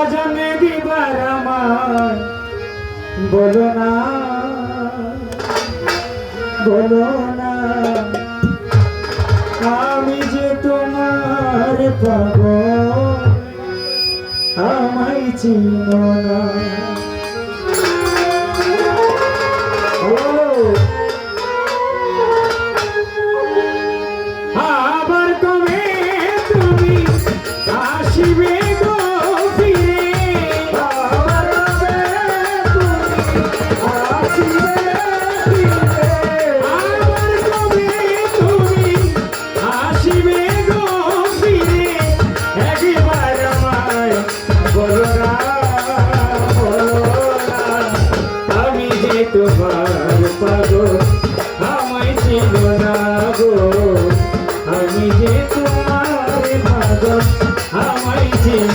ভজনে দিবার আমার বলো না বলো না আমি যে তোমার পাব আমায় চিনো না।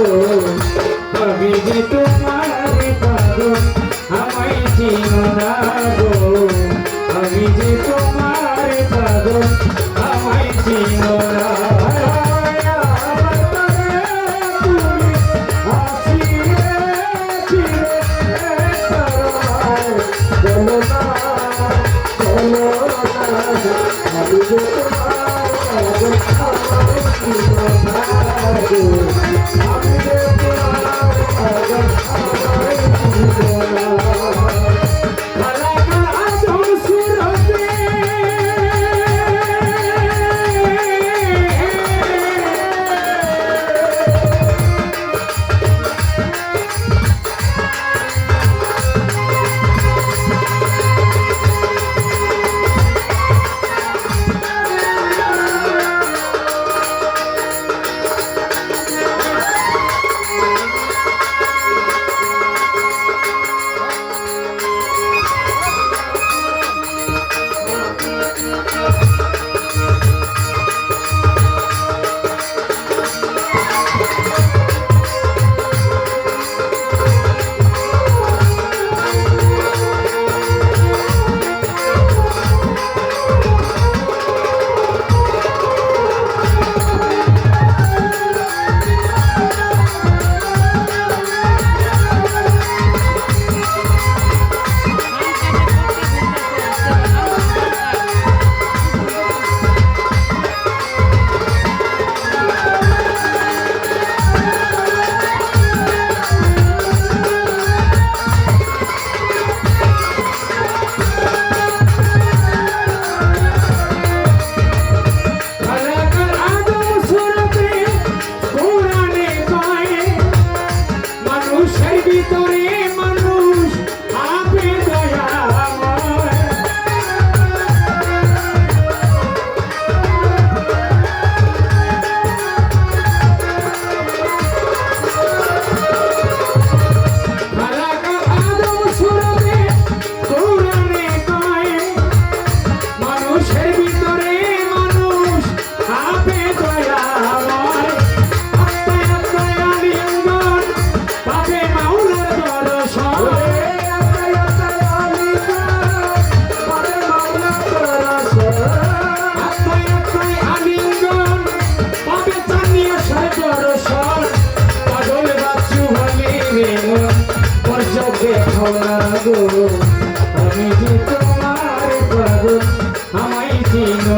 পাগল কবে যে তোমার পাগল আমায় চিনো না গো আমি যে তোমার পাগল আমায় চিনো না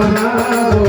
amado.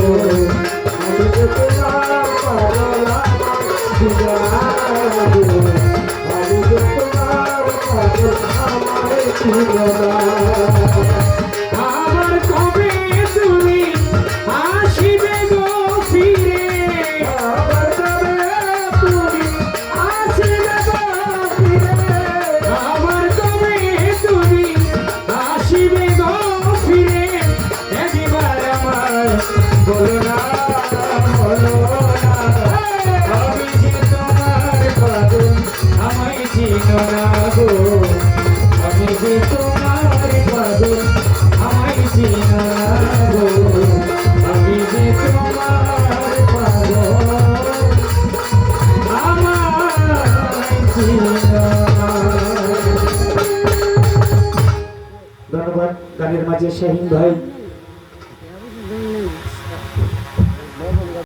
গানের মাঝে শাহিন ভাই